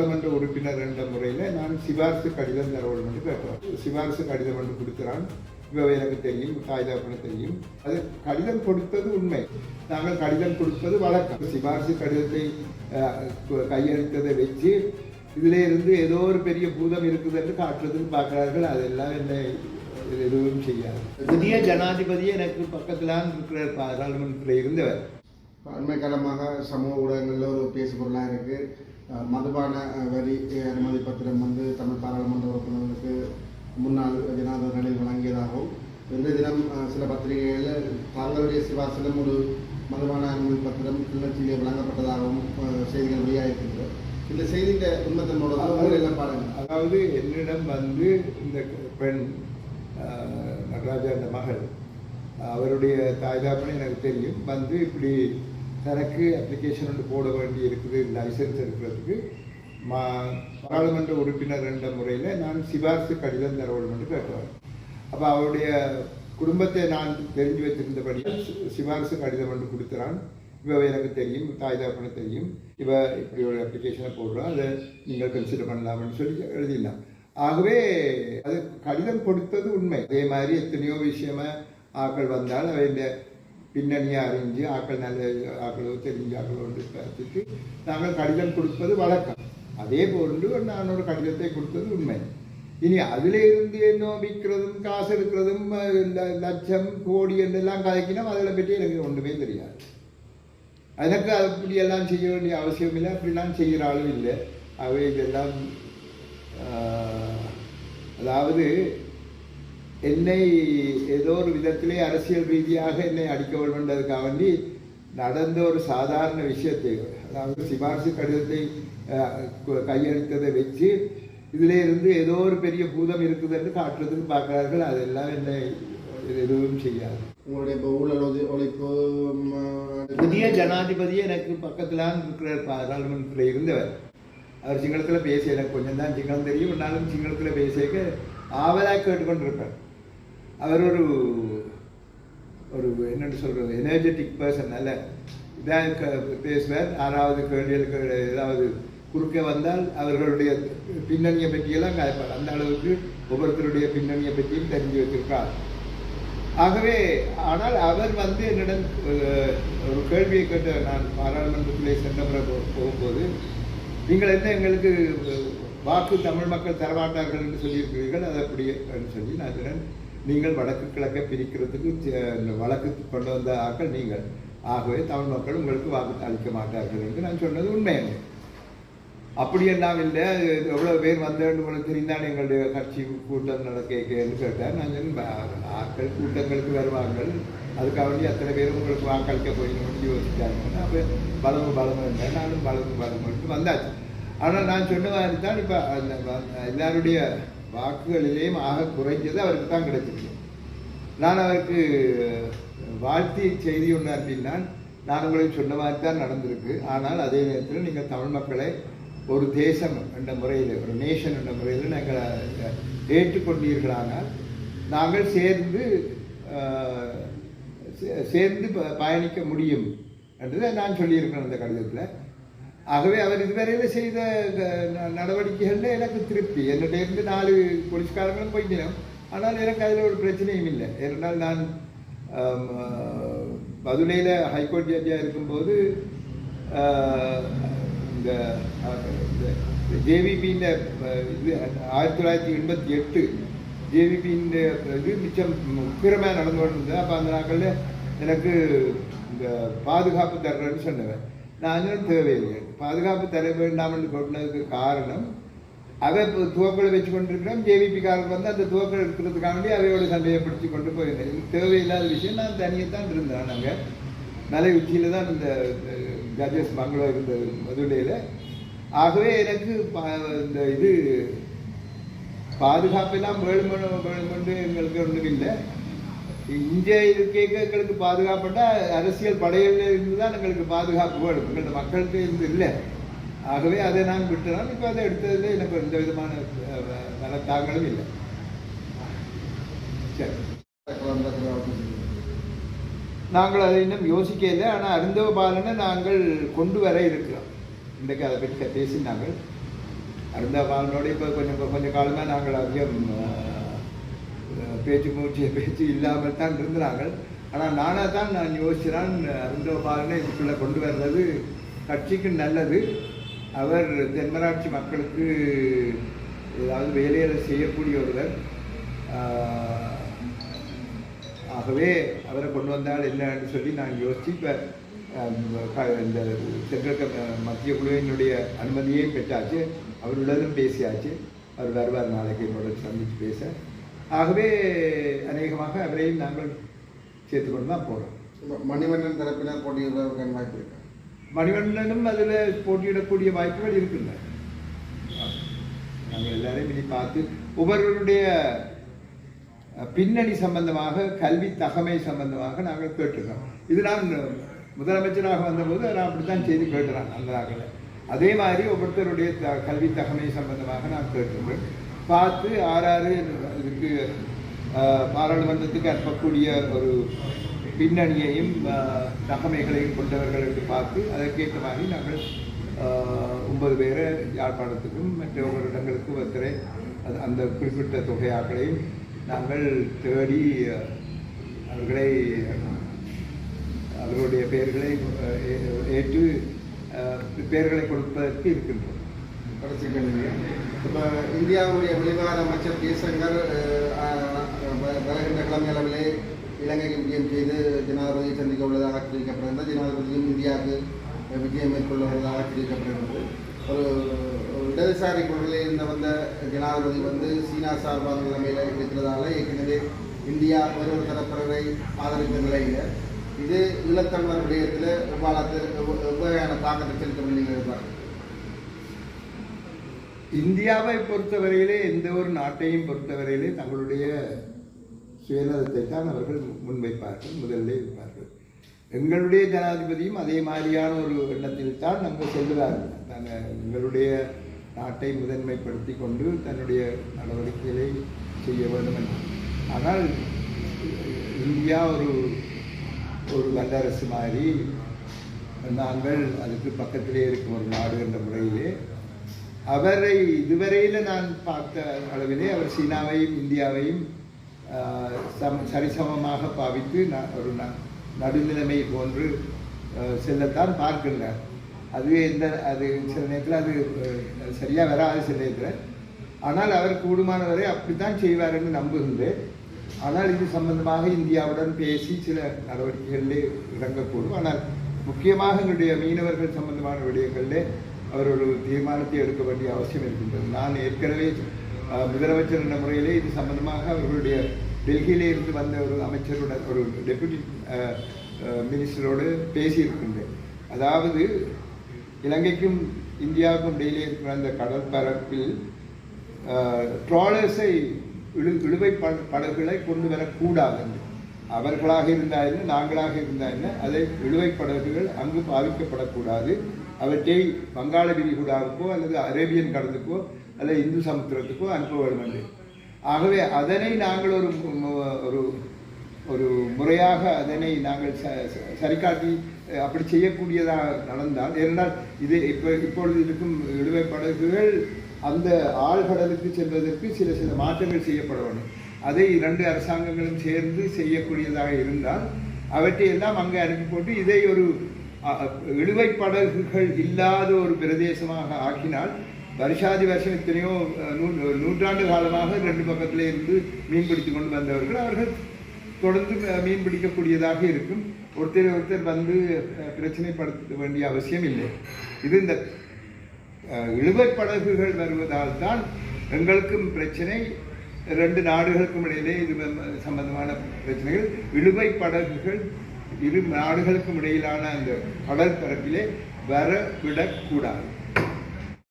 பாராளுமன்ற உறுப்பினர் என்ற முறையில் நான் சிபாரிசு கடிதம் தர வேண்டும் என்று கேட்டோம் சிபாரிசு கடிதம் என்று கொடுக்கிறான். இவ எனக்கு தெரியும் காகிதாப்பன தெரியும். அது கடிதம் கொடுத்தது உண்மை. நாங்கள் கடிதம் கொடுப்பது வழக்கம். சிபாரிசு கடிதத்தை அஹ், கையளித்ததை வச்சு இதில் இருந்து ஏதோ ஒரு பெரிய பூதம் இருக்குது என்று காட்டுறதுன்னு பார்க்குறார்கள். அதெல்லாம் என்னை எதுவும் செய்யாது. புதிய ஜனாதிபதியே எனக்கு பக்கத்தில் இருக்கிற பாராளுமன்றத்தில் இருந்தவர். அண்மை காலமாக சமூக ஊடகங்களில் ஒரு பேசு பொருளாக இருக்குது மதுபான வரி அனுமதி பத்திரம் வந்து தமிழ் பாராளுமன்ற உறுப்பினர்களுக்கு முன்னாள் ஜனாதிபதி நிலையில் வழங்கியதாகவும் இன்றைய தினம் சில பத்திரிகைகளில் தாங்களுடைய சிவாசிலும் ஒரு மதுபான அனுமதி பத்திரம் கிளர்ச்சியிலே வழங்கப்பட்டதாகவும் செய்திகள் வெளியாகிருக்கிறது இந்த செய்தியின் உண்மைத்தனோட சூழல் எல்லாம் பாருங்கள் அதாவது என்னிடம் வந்து இந்த பெண் நடராஜா அந்த மகள் அவருடைய தாய்தாப்பனே எனக்கு தெரியும். வந்து இப்படி தனக்கு அப்ளிகேஷன் ஒன்று போட வேண்டி இருக்குது லைசன்ஸ் எடுக்கிறதுக்கு. மா பாராளுமன்ற உறுப்பினர் என்ற முறையில் நான் சிபாரிசு கடிதம் தர கேட்டுவேன் அப்போ அவருடைய குடும்பத்தை நான் தெரிஞ்சு வச்சிருந்தபடி சிபாரிசு கடிதம் ஒன்று கொடுத்துறான். இவ எனக்கு தெரியும் தாய் தாப்பனை தெரியும். இவ இப்படி ஒரு அப்ளிகேஷனை போடுறோம் அதை நீங்கள் கன்சிடர் பண்ணலாம்னு சொல்லி எழுதிடலாம் ஆகவே அது கடிதம் கொடுத்தது உண்மை. அதே மாதிரி எத்தனையோ விஷயமா ஆக்கள் வந்தால் அவை இந்த பின்னணியை அறிஞ்சு ஆக்கள் நல்ல ஆக்களோ தெரிஞ்ச ஆக்களோ வந்து பார்த்துட்டு நாங்கள் கடிதம் கொடுப்பது வழக்கம். அதே போன்று நான் ஒரு கடிதத்தை கொடுத்தது உண்மை. இனி அதில் இருந்து என்ன விற்கிறதும் காசு எடுக்கிறதும் லட்சம் கோடி என்றெல்லாம் கதைக்கினா அதில் பற்றி எனக்கு ஒன்றுமே தெரியாது. எனக்கு அப்படியெல்லாம் செய்ய வேண்டிய அவசியம் இல்லை அப்படிலாம் செய்கிற ஆளும் இல்லை. அவை இதெல்லாம் ஆஹ், அதாவது என்னை ஏதோ ஒரு விதத்திலே அரசியல் ரீதியாக என்னை அடிக்க வேண்டுமென்றதுக்காக வேண்டி நடந்த ஒரு சாதாரண விஷயத்தை அதாவது சிபாரிசு கடிதத்தை ஆஹ், கு- கையளித்ததை வச்சு இதிலே இருந்து ஏதோ ஒரு பெரிய பூதம் இருக்குது என்று காட்டுறதுக்கு பார்க்கிறார்கள். அதெல்லாம் என்னை எதுவும் செய்யாது. உங்களுடைய இப்போ ஊழல் ஒழி- ஒழிப்பு புதிய ஜனாதிபதியே எனக்கு பக்கத்தில் இருக்கிற பாராளுமன்றத்தில் இருந்தவர். அவர் சிங்களத்தில் பேச எனக்கு கொஞ்சம் தான் சிங்களம் தெரியும். இருந்தாலும் சிங்களத்தில் பேசிக்க ஆவலாக கேட்டுக்கொண்டிருப்பார் அவர் ஒரு ஒரு என்னென்னு சொல்கிறது எனர்ஜெட்டிக் பர்சன் அல்ல. இதாக க- பேசுவார் ஆறாவது கேள்விகளுக்கு ஏதாவது குறுக்க வந்தால் அவர்களுடைய பின்னணியை பற்றியெல்லாம் காய்ப்பார் அந்த அளவுக்கு ஒவ்வொருத்தருடைய பின்னணியை பற்றியும் தெரிஞ்சு வச்சிருக்கார். ஆகவே ஆனால் அவர் வந்து என்னிடம் ஒரு கேள்வியை கேட்ட நான் பாராளுமன்றத்திலே சென்ற முறை போகும்போது நீங்கள் என்ன எங்களுக்கு வாக்கு தமிழ் மக்கள் தரமாட்டார்கள் என்று சொல்லியிருக்கிறீர்கள் அது அப்படியே சொல்லி நான் சொன்னேன். நீங்கள் வடக்கு கிழக்கை பிரிக்கிறதுக்கு வழக்கு கொண்டு வந்த ஆட்கள் நீங்கள். ஆகவே தமிழ் மக்கள் உங்களுக்கு வாக்கு அளிக்க மாட்டார்கள் என்று நான் சொன்னது அப்படி அப்படியெல்லாம் இல்லை. எவ்வளோ பேர் வந்தேன்னு உங்களுக்கு தெரிந்தால் எங்களுடைய கட்சி கூட்டம் நடக்கேன்னு கேட்டார். நான் சொன்னேன், ஆட்கள் கூட்டங்களுக்கு வருவார்கள். அதுக்காக வேண்டி அத்தனை பேரும் உங்களுக்கு வாக்களிக்க போயிடணும்னு யோசிச்சாங்க அப்போ பலவு பலமும் இல்லை. நானும் பலமு பலமும் வந்தாச்சு. ஆனால் நான் சொன்ன மாதிரி தான் இப்போ அந்த எல்லாருடைய வாக்குகளிலேயும் ஆக குறைஞ்சது அவருக்கு தான் கிடைச்சிருக்கு. நான் அவருக்கு வாழ்த்தி செய்தி ஒன்று அப்படின்னா நான் உங்களுக்கு சொன்ன மாதிரி தான் நடந்திருக்கு. ஆனால் அதே நேரத்தில் நீங்கள் தமிழ் மக்களை ஒரு தேசம் என்ற முறையில் ஒரு நேஷன் என்ற முறையில் நாங்கள் ஏற்றுக்கொண்டீர்களானால் நாங்கள் சேர்ந்து சே- சேர்ந்து ப- பயணிக்க முடியும் என்றதை நான் சொல்லியிருக்கேன் அந்த கடிதத்தில். ஆகவே அவர் இதுவரையில் செய்த நடவடிக்கைகளில் எனக்கு திருப்தி. என்னிட்ட இருந்து நாலு போலீஸ்காரங்களும் போய்க்கிறோம் ஆனால் எனக்கு அதில் ஒரு பிரச்சனையும் இல்லை. ஏனென்றால் நான் மதுரையில் ஹைகோர்ட் ஜட்ஜாக இருக்கும்போது இந்த ஜேவிபியின் இது ஆயிரத்தி தொள்ளாயிரத்தி எண்பத்தி எட்டு ஜேவிபியின் இது மிச்சம் உக்கிரமாக நடந்து கொண்டிருந்தது. அப்போ அந்த நாட்களில் எனக்கு இந்த பாதுகாப்பு தர்றேன்னு சொன்னவன். நான் தேவையில்லை. பாதுகாப்பு தர வேண்டாம் என்று கொண்டதுக்கு காரணம் அதை இப்போ துவக்களை வச்சு கொண்டிருக்கிறோம் ஜேவிபிக்காரர் வந்து அந்த துவக்கள் இருக்கிறதுக்காண்டி அவையோட சண்டையை பிடிச்சி கொண்டு போயிருந்தேன். இது தேவையில்லாத விஷயம். நான் தனியாக தான் இருந்தேன். நாங்கள் மலை உச்சியில் தான் இந்த ஜட்ஜஸ் பங்களோ இருந்தது மதுரையில். ஆகவே எனக்கு இந்த இது பாதுகாப்பெல்லாம் வேணுமனு வேணுமென்று எங்களுக்கு ஒன்றும் இல்லை. இங்கே இருக்கேக்க எங்களுக்கு அரசியல் படையில இருந்து தான் எங்களுக்கு பாதுகாப்பு வேணும். எங்களோட மக்களுக்கு இருந்து இல்லை. ஆகவே அதை நான் விட்டுறோம் இப்போ அதை எடுத்ததில் எனக்கு எந்த விதமான நலத்தாங்களும் இல்லை. சரி. நாங்கள் அதை இன்னும் யோசிக்கல ஆனால் அருந்தவ பாலனை நாங்கள் கொண்டு வர இருக்கிறோம். இன்றைக்கு அதை பற்றி பேசினாங்கள் அருந்தாபாலனோட இப்போ கொஞ்சம் கொஞ்சம் காலமாக நாங்கள் அதிகம் பேச்சு மூச்சு பேச்சு இல்லாமல் தான் இருந்தார்கள் ஆனால் நானாக தான் நான் யோசிச்சிறான் அருந்தோபாலனை இதுக்குள்ளே கொண்டு வர்றது கட்சிக்கு நல்லது. அவர் தென்மராட்சி மக்களுக்கு ஏதாவது வேலையில் செய்யக்கூடிய ஒருவர். ஆகவே அவரை கொண்டு வந்தால் என்னன்னு சொல்லி நான் யோசித்து இப்போ இந்த செங்கற்க மத்திய குழுவினுடைய அனுமதியையும் பெற்றாச்சு. அவருடனும் பேசியாச்சு. அவர் வருவார் நாளைக்கு என்னோட சந்தித்து பேச. ஆகவே அநேகமாக அவரையும் நாங்கள் சேர்த்து கொண்டு தான் போகிறோம் மணிவண்ணன் தரப்பினர் போட்டியிடுறதுக்கான வாய்ப்பு இருக்கா? மணிவண்ணனும் அதில் போட்டியிடக்கூடிய வாய்ப்புகள் இருக்குல்ல. நாங்கள் எல்லாரையும் இனி பார்த்து ஒவ்வொருவருடைய பின்னணி சம்பந்தமாக கல்வி தகமை சம்பந்தமாக நாங்கள் கேட்டிருக்கோம் இது நான் முதலமைச்சராக வந்தபோது நான் அப்படித்தான் செய்து கேட்டுறேன் அந்த நாளில் அதே மாதிரி ஒவ்வொருத்தருடைய த- கல்வி தகமை சம்பந்தமாக நான் கேட்டிருக்கேன் பார்த்து ஆறாறு இதுக்கு பாராளுமன்றத்துக்கு அனுப்பக்கூடிய ஒரு பின்னணியையும் தகமைகளையும் கொண்டவர்கள் என்று பார்த்து அதற்கேற்ற மாதிரி நாங்கள் ஒன்பது பேரை யாழ்ப்பாணத்துக்கும் மற்ற ஒவ்வொரு இடங்களுக்கும் ஒருத்தரை அது அந்த குறிப்பிட்ட தொகையாக்களையும் நாங்கள் தேடி அவர்களை அவர்களுடைய பெயர்களை ஏற்று பெயர்களை கொடுப்பதற்கு இருக்கின்றோம். கடைசி இப்போ இந்தியாவுடைய வெளிவார அமைச்சர் ஜெய்சங்கர் வருகின்ற கிழமையளவிலே இலங்கைக்கு விஜயம் செய்து ஜனாதிபதியை சந்திக்க உள்ளதாக தெரிவிக்கப்படுகிறது. ஜனாதிபதியும் இந்தியாவுக்கு விஜயம் மேற்கொள்ள உள்ளதாக தெரிவிக்கப்படுகிறது. ஒரு ஒரு இடதுசாரி கொள்கையில் இருந்த வந்த ஜனாதிபதி வந்து சீனா சார்பான நிலைமையில் இருக்கிறதால ஏற்கனவே இந்தியா ஒரு ஒரு தரப்பினரை ஆதரித்த நிலையில் இது ஈழத்தமிழர் விடயத்தில் எவ்வாறு எவ்வகையான தாக்கத்தை செலுத்தும் நீங்கள் எதிர்பார்க்கிறீங்க இந்தியாவை பொறுத்தவரையிலே எந்த ஒரு நாட்டையும் பொறுத்தவரையிலே தங்களுடைய சுயநலத்தை தான் அவர்கள் முன்வைப்பார்கள் முதலிலே இருப்பார்கள். எங்களுடைய ஜனாதிபதியும் அதே மாதிரியான ஒரு எண்ணத்தில் தான் நாங்கள் செல்லுவார்கள் நாங்கள் எங்களுடைய நாட்டை முதன்மைப்படுத்தி கொண்டு தன்னுடைய நடவடிக்கைகளை செய்ய வேண்டும் என்று. ஆனால் இந்தியா ஒரு ஒரு வல்லரசு மாதிரி நாங்கள் அதுக்கு பக்கத்திலே இருக்கும் ஒரு நாடு என்ற முறையிலே அவரை இதுவரையில் நான் பார்த்த அளவிலே அவர் சீனாவையும் இந்தியாவையும் சம சரிசமமாக பாவித்து நான் ஒரு ந- நடுநிலைமை போன்று செல்லத்தான் பார்க்கின்றார். அதுவே எந்த அது சில நேரத்தில் அது சரியாக வராது சில நேரத்தில். ஆனால் அவர் கூடுமானவரை அப்படித்தான் செய்வார் என்று நம்புகின்றேன் ஆனால் இது சம்பந்தமாக இந்தியாவுடன் பேசி சில நடவடிக்கைகளிலே இறங்கக்கூடும். ஆனால் முக்கியமாக எங்களுடைய மீனவர்கள் சம்பந்தமான விடயங்களிலே அவர் ஒரு தீர்மானத்தை எடுக்க வேண்டிய அவசியம் இருக்கின்றது. நான் ஏற்கனவே முதலமைச்சர் என்ற முறையிலே இது சம்பந்தமாக அவர்களுடைய டெல்லியிலே இருந்து வந்த ஒரு அமைச்சருடன் ஒரு டெபுட்டி மினிஸ்டரோடு பேசியிருக்கின்றேன். அதாவது இலங்கைக்கும் இந்தியாவுக்கும் இடையிலே இருக்கிற அந்த கடற்பரப்பில் ட்ராலர்ஸை இழு இழுவை படகுகளை கொண்டு வரக்கூடாது. அவர்களாக இருந்தால் என்ன நாங்களாக இருந்தால் என்ன அதை இழுவை படகுகள் அங்கு பாதிக்கப்படக்கூடாது அவற்றை வங்காள விரிகுடாவுக்கோ அல்லது அரேபியன் கடலுக்கோ அல்லது இந்து சமுத்திரத்துக்கோ அனுப்ப வேண்டும் என்று ஆகவே அதனை நாங்கள் ஒரு ஒரு ஒரு முறையாக அதனை நாங்கள் ச- ச- சரிகாட்டி அப்படி செய்யக்கூடியதாக நடந்தால் ஏனென்றால் இது இப்போ இப்பொழுது இருக்கும் இழுவை படகுகள் அந்த ஆழ்கடலுக்கு செல்வதற்கு சில சில மாற்றங்கள் செய்யப்பட வேண்டும். அதை இரண்டு அரசாங்கங்களும் சேர்ந்து செய்யக்கூடியதாக இருந்தால் அவற்றை எல்லாம் அங்கே அனுப்பி போட்டு இதை ஒரு இழுவை படகுகள் இல்லாத ஒரு பிரதேசமாக ஆக்கினால் வருஷாதி வருஷம் எத்தனையோ நூ- நூற்றாண்டு காலமாக ரெண்டு பக்கத்திலே இருந்து மீன் பிடித்து கொண்டு வந்தவர்கள் அவர்கள் தொடர்ந்து மீன் பிடிக்கக்கூடியதாக இருக்கும். ஒருத்தர் ஒருத்தர் வந்து அஹ், பிரச்சனைப்படுத்த வேண்டிய அவசியம் இல்லை. இது இந்த இழுவை படகுகள் வருவதால் தான் எங்களுக்கும் பிரச்சனை ரெண்டு நாடுகளுக்கும் இடையிலே இது சம்பந்தமான பிரச்சனைகள். இழுவை படகுகள் இரு நாடுகளுக்கும் இடையிலான அந்த கடற்பரப்பிலே வரவிடக்கூடாது வர விடக்கூடாது.